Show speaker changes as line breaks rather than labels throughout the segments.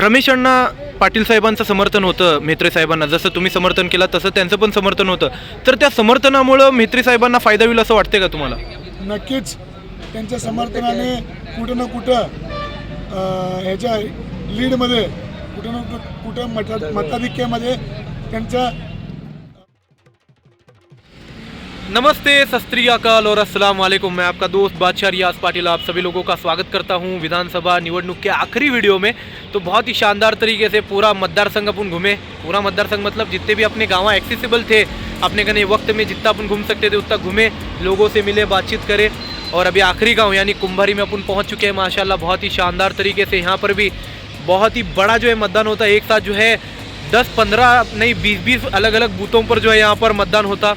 रमेश अण्णा पाटील साहेबांचं समर्थन होतं म्हेत्रे साहेबांना. जसं तुम्ही समर्थन केलं तसं त्यांचं पण समर्थन होतं. तर त्या समर्थनामुळं म्हेत्रे साहेबांना फायदा होईल असं वाटते का तुम्हाला?
नक्कीच. त्यांच्या समर्थनाने कुठं ना कुठं ह्याच्या लीडमध्ये कुठं ना कुठं कुठं मता मताधिक्यामध्ये त्यांच्या
नमस्ते, सत और अस्सलाम वालेकुम। मैं आपका दोस्त बादशाह रियाज पाटिल, आप सभी लोगों का स्वागत करता हूँ विधानसभा निवडणूक के आखिरी वीडियो में। तो बहुत ही शानदार तरीके से पूरा मतदार संघ अपन घूमे। पूरा मतदार संघ मतलब जितने भी अपने गाँव एक्सेसिबल थे, अपने कने वक्त में जितना अपन घूम सकते थे, उतना घूमे, लोगों से मिले, बातचीत करे। और अभी आखिरी गाँव, यानी कुंभारी में अपन पहुँच चुके हैं माशाला बहुत ही शानदार तरीके से यहाँ पर भी बहुत ही बड़ा जो है मतदान होता है। एक साथ जो है दस, पंद्रह, नहीं, बीस बीस अलग अलग बूथों पर जो है यहाँ पर मतदान होता।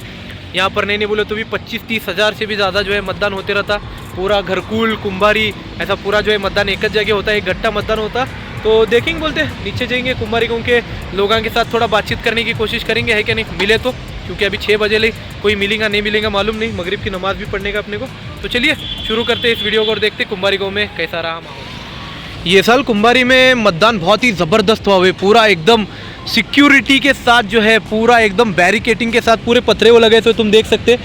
यहाँ पर नहीं नहीं बोले तो भी पच्चीस तीस हज़ार से भी ज़्यादा जो है मतदान होते रहता। पूरा घरकुल, कुंभारी, ऐसा पूरा जो है मतदान एक जगह होता है एक गट्टा मतदान होता। तो देखेंगे, बोलते नीचे जाएँगे कुंभारी गाँव के लोगों के साथ थोड़ा बातचीत करने की कोशिश करेंगे, है क्या नहीं? मिले तो क्योंकि अभी छः बजे ले, कोई मिलेगा, नहीं मिलेगा मालूम नहीं, मगरिब की नमाज़ भी पढ़ने का अपने को। तो चलिए, शुरू करते हैं इस वीडियो को और देखते कुंभारी गाँव में कैसा रहा माहौल। ये साल कुंभारी में मतदान बहुत ही ज़बरदस्त हुआ हुए पूरा एकदम सिक्योरिटी के साथ जो है, पूरा एकदम बैरिकेटिंग के साथ पूरे पथरे वो लगे थे तुम देख सकते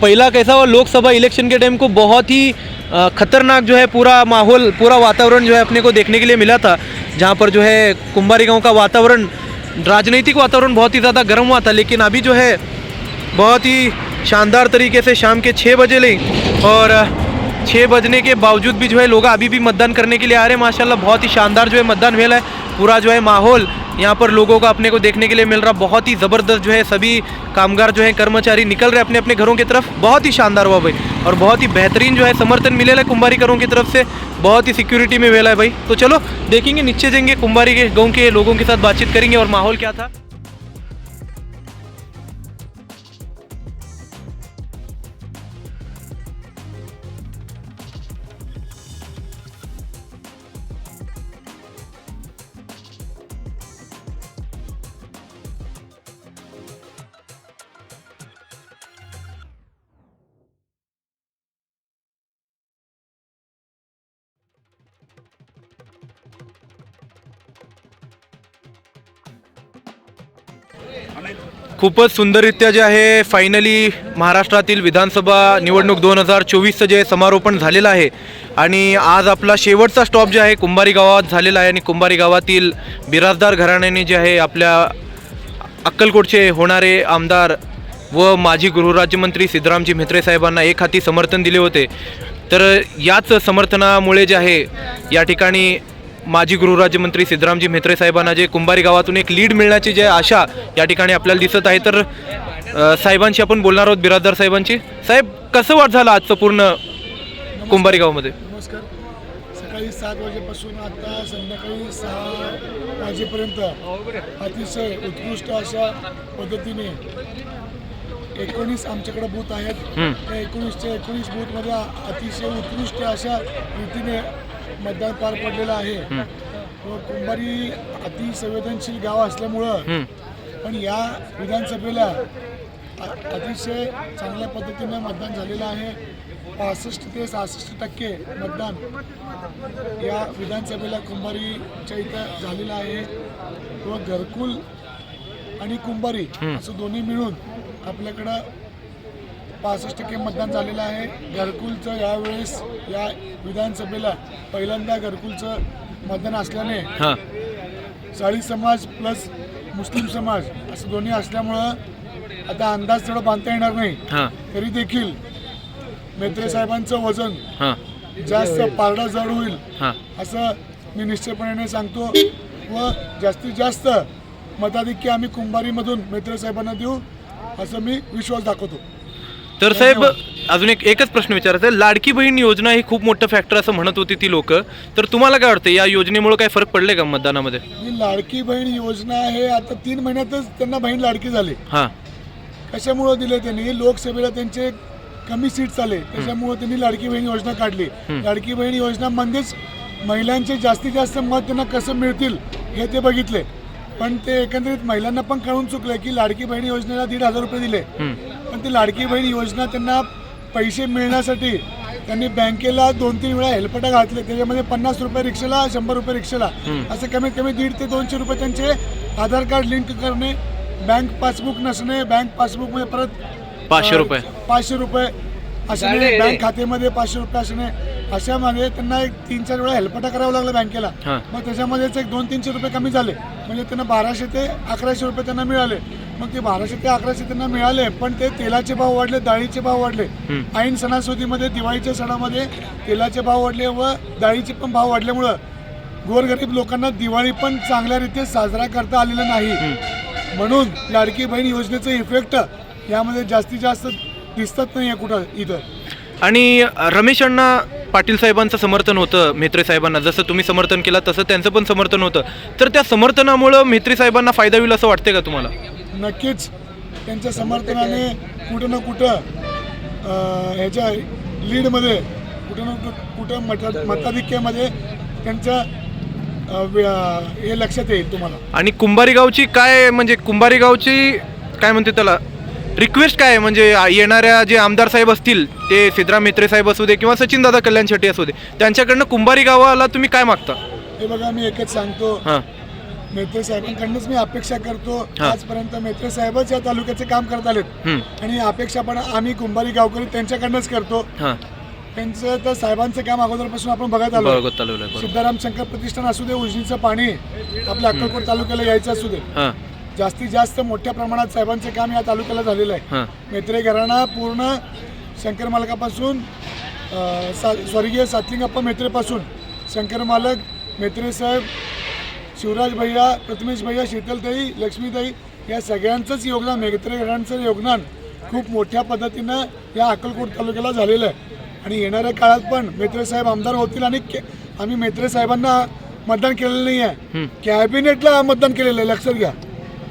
पहला कैसा हुआ, लोकसभा इलेक्शन के टाइम को बहुत ही खतरनाक जो है पूरा माहौल, पूरा वातावरण जो है अपने को देखने के लिए मिला था, जहाँ पर जो है कुंभारी गाँव का वातावरण, राजनीतिक वातावरण बहुत ही ज़्यादा गर्म हुआ था, लेकिन अभी जो है, बहुत ही शानदार तरीके से शाम के छः बजे ले, और छः बजने के बावजूद भी जो है लोग अभी भी मतदान करने के लिए आ रहे हैं। माशाल्लाह, बहुत ही शानदार जो है मतदान हुआ है। पूरा जो है माहौल यहाँ पर लोगों को अपने को देखने के लिए मिल रहा। बहुत ही ज़बरदस्त जो है सभी कामगार जो है, कर्मचारी निकल रहे अपने अपने घरों की तरफ़। बहुत ही शानदार हुआ भाई। और बहुत ही बेहतरीन जो है समर्थन मिलेला है कुंभारी घरों की तरफ़ से। बहुत ही सिक्योरिटी में वेला है भाई। तो चलो, देखेंगे, नीचे जाएँगे कुंभारी के, गाँव के लोगों के साथ बातचीत करेंगे और माहौल क्या था। खूपच सुंदररित्या जे आहे फायनली महाराष्ट्रातील विधानसभा निवडणूक दोन हजार चोवीसचं जे समारोपण झालेलं आहे. आणि आज आपला शेवटचा स्टॉप जे आहे कुंभारी गावात झालेला आहे. आणि कुंभारी गावातील बिराजदार घराण्याने जे आहे आपल्या अक्कलकोटचे होणारे आमदार व माजी गृहराज्यमंत्री सिद्धरामजी म्हेत्रे साहेबांना एक हाती समर्थन दिले होते. तर याच समर्थनामुळे जे आहे या ठिकाणी माजी गृहराज्यमंत्री सिद्धरामजी म्हेत्रे साहेबांना जे कुंभारी गावातून एक लीड मिळण्याची जे आशा या ठिकाणी आपल्याला दिसत आहे तर साहेबांशी आपण बोलणार आहोत बिराजदार साहेबांची साहेब कसं वाट झालं आजचं पूर्ण कुंभारी गावामध्ये?
नमस्कार. सकाळी सात वाजेपासून आता संध्याकाळी सहा वाजेपर्यंत अतिशय उत्कृष्ट अशा पद्धतीने एकोणीस आमच्याकडे बूथ आहेत. त्या एकोणीसच्या एकोणीस बूथमध्ये अतिशय उत्कृष्ट अशा रीतीने मतदान पार पडलेलं आहे. व कुंभारी अतिसंवेदनशील गाव असल्यामुळं. पण या विधानसभेला अतिशय चांगल्या पद्धतीने मतदान झालेलं आहे. पासष्ट ते सहासष्ट टक्के मतदान या विधानसभेला कुंभारीच्या इथं झालेलं आहे. व घरकुल आणि कुंभारी असं दोन्ही मिळून आपल्याकडं पासष्ट टक्के मतदान झालेलं आहे. घरकुलचं यावेळेस या विधानसभेला पहिल्यांदा घरकुलचं मतदान असल्याने साळी समाज प्लस मुस्लिम समाज असं दोन्ही असल्यामुळं आता अंदाज तेवढा बांधता येणार नाही. तरी देखील मेत्रे साहेबांचं वजन जास्त पारडा जड होईल असं मी निश्चितपणे सांगतो व जास्तीत जास्त मताधिक्य आम्ही कुंभारीमधून मेत्रे साहेबांना देऊ असं मी विश्वास दाखवतो.
तर साहेब अजून एक एकच प्रश्न विचारायचा आहे. लाडकी बहीण योजना ही खूप मोठं फॅक्टर असं म्हणत होती ती लोक. तर तुम्हाला काय वाटतं या योजनेमुळे काय फरक पडले का मतदानामध्ये?
ही लाडकी बहीण योजना आहे आता तीन महिन्यातच त्यांना बहीण लाडकी झाली.
हां.
कशामुळं दिले त्यांनी? लोकसभेला त्यांचे कमी सीट्स आले. त्याच्यामुळे त्यांनी लाडकी बहीण योजना काढली. लाडकी बहीण योजना म्हणजेच महिलांचे जास्तीत जास्त मत त्यांना कसं मिळतील हे ते बघितले. पण ते एकंदरीत महिलांना पण कळून चुकलं की लाडकी बहीण योजनेला दीड हजार रुपये दिले.
हं.
ती लाडकी बहीण योजना त्यांना पैसे मिळण्यासाठी त्यांनी बँकेला दोन तीन वेळा हेल्पटा घातले त्याच्यामध्ये पन्नास रुपये रिक्षाला शंभर रुपये रिक्षाला. असं कमीत कमी दीड ते दोनशे रुपये त्यांचे आधार कार्ड लिंक करणे बँक पासबुक नसणे बँक पासबुकमध्ये परत
पाचशे रुपये.
पाचशे रुपये असणे बँक खात्यामध्ये पाचशे रुपये असणे अशामध्ये त्यांना एक तीन चार वेळा हेल्पटा करावं लागलं बँकेला. मग त्याच्यामध्येच एक दोन तीनशे रुपये कमी झाले. म्हणजे त्यांना बाराशे ते अकराशे रुपये त्यांना मिळाले. मग ते बाराशे ते अकराशे त्यांना मिळाले पण ते तेलाचे भाव वाढले डाळीचे भाव वाढले. ऐन सणासुदीमध्ये दिवाळीच्या सणामध्ये तेलाचे भाव वाढले व डाळीचे पण भाव वाढल्यामुळं गोरगरीब लोकांना दिवाळी पण चांगल्या रीती साजरा करता आलेला नाही. म्हणून लाडकी बहीण योजनेचं इफेक्ट यामध्ये जास्तीत जास्त दिसत नाही आहे कुठं इथं.
आणि रमेश अण्णा पाटील साहेबांचं समर्थन होतं म्हेत्रे साहेबांना. जसं तुम्ही समर्थन केलं तसं त्यांचं पण समर्थन होतं. तर त्या समर्थनामुळं म्हेत्रे साहेबांना फायदा होईल असं वाटते का तुम्हाला?
नक्कीच त्यांच्या समर्थनाने कुठं ना कुठं ह्याच्या लीडमध्ये कुठं ना कुठं कुठं मत मताधिक्यामध्ये त्यांचं हे लक्षात येईल तुम्हाला.
आणि कुंभारी गावची काय म्हणजे कुंभारी गावची काय म्हणते त्याला रिक्वेस्ट काय म्हणजे येणाऱ्या जे आमदार साहेब असतील ते सिद्धराम म्हेत्रे साहेब असू दे किंवा सचिन दादा कल्याण शेट्टी असू दे त्यांच्याकडनं कुंभारी गावाला तुम्ही काय मागता?
हे बघा मी एकच सांगतो.
हां.
मेत्रे साहेबांकडनंच मी अपेक्षा करतो. आजपर्यंत मेत्रे साहेबच या तालुक्याचे काम करत आलेत. आणि अपेक्षा पण आम्ही कुंभारी गावकरी त्यांच्याकडनंच करतो. त्यांचं तर साहेबांचं काम अगोदरपासून आपण बघत आलो. सिद्धाराम शंकर प्रतिष्ठान असू दे उजनीचं पाणी आपल्या अक्कलकोट तालुक्याला यायचं असू दे. जास्तीत जास्त मोठ्या प्रमाणात साहेबांचे काम या तालुक्याला झालेलं आहे. मेत्रे घराणा पूर्ण शंकर मालकापासून सा स्वर्गीय सातलिंगप्पा मेत्रेपासून. शंकर मालक मेत्रे साहेब शिवराज भैया प्रथमेश भैया शीतलताई लक्ष्मीताई या सगळ्यांचंच योगदान मेत्रे घरांचं योगदान खूप मोठ्या पद्धतीनं या अक्कलकोट तालुक्याला झालेलं आहे. आणि येणाऱ्या काळात पण मेत्रे साहेब आमदार होतील आणि आम्ही मेत्रे साहेबांना मतदान केलेलं नाही आहे. कॅबिनेटला मतदान केलेलं आहे लक्षात घ्या.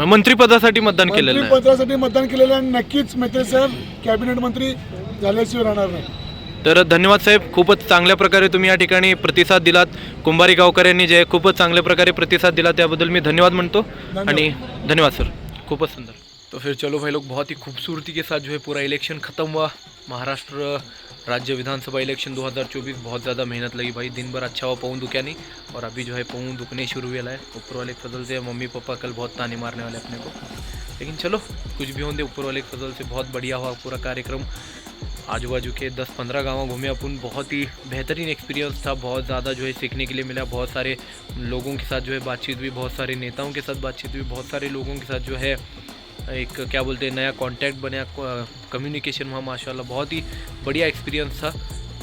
मंत्रिपदासाठी मतदान केलेलं
मंत्रिपदासाठी मतदान केलेलं आहे आणि नक्कीच मेत्रे साहेब कॅबिनेट मंत्री झाल्याशिवाय राहणार नाही.
तर धन्यवाद साहेब खूपच चांगल्या प्रकारे तुम्ही या ठिकाणी प्रतिसाद दिलात. कुंभारी गावकऱ्यांनी जे खूपच चांगल्या प्रकारे प्रतिसाद दिला त्याबद्दल मी धन्यवाद म्हणतो. आणि धन्यवाद सर. खूपच सुंदर. तो फिर चलो भाई लोग बहुत ही खूबसूरती के साथ जो है पूरा इलेक्शन ख़त्म हुआ। महाराष्ट्र राज्य विधानसभा इलेक्शन 2024 बहुत ज़्यादा मेहनत लगी भाई। दिन भर अच्छा हुआ पवन दुखा नहीं। और अभी जो है पवन दुखने शुरू हुआ है ऊपर वाले के फजल से मम्मी पापा कल बहुत ताने मारने वाले अपने को। लेकिन चलो कुछ भी होंगे ऊपर वाले के फजल से बहुत बढ़िया हुआ पूरा कार्यक्रम। आजू बाजू के 10-15 गाँव घूमे अपन। बहुत ही बेहतरीन एक्सपीरियंस था, बहुत ज़्यादा जो है सीखने के लिए मिला, बहुत सारे लोगों के साथ जो है बातचीत हुई, बहुत सारे नेताओं के साथ बातचीत हुई, बहुत सारे लोगों के साथ जो है एक, क्या बोलते हैं, नया कांटेक्ट बना कम्युनिकेशन हुआ, माशाल्लाह, बहुत ही बढ़िया एक्सपीरियंस था।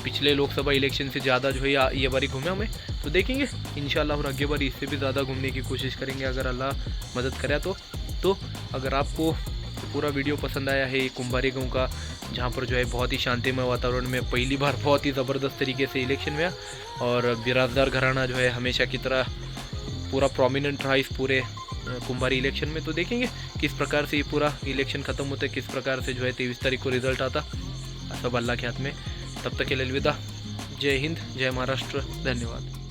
पिछले लोकसभा इलेक्शन से ज़्यादा जो है ये बारी घूमे हमें तो देखेंगे। इंशाल्लाह और आगे बारी इससे भी ज़्यादा घूमने की कोशिश करेंगे, अगर अल्लाह मदद करे तो। तो अगर आपको पूरा वीडियो पसंद आया है कुंभारी गाँव का जहाँ पर जो है बहुत ही शांतिमय वातावरण में पहली बार बहुत ही ज़बरदस्त तरीके से इलेक्शन हुआ और बिराजदार घराना जो है हमेशा की तरह पूरा प्रोमिनेंट रहा इस पूरे कुंभारी इलेक्शन में। तो देखेंगे किस प्रकार से ये पूरा इलेक्शन ख़त्म होता है, किस प्रकार से जो है तेईस तारीख को रिज़ल्ट आता सब अल्लाह के हाथ में। तब तक के लिए अलविदा। जय हिंद, जय महाराष्ट्र। धन्यवाद।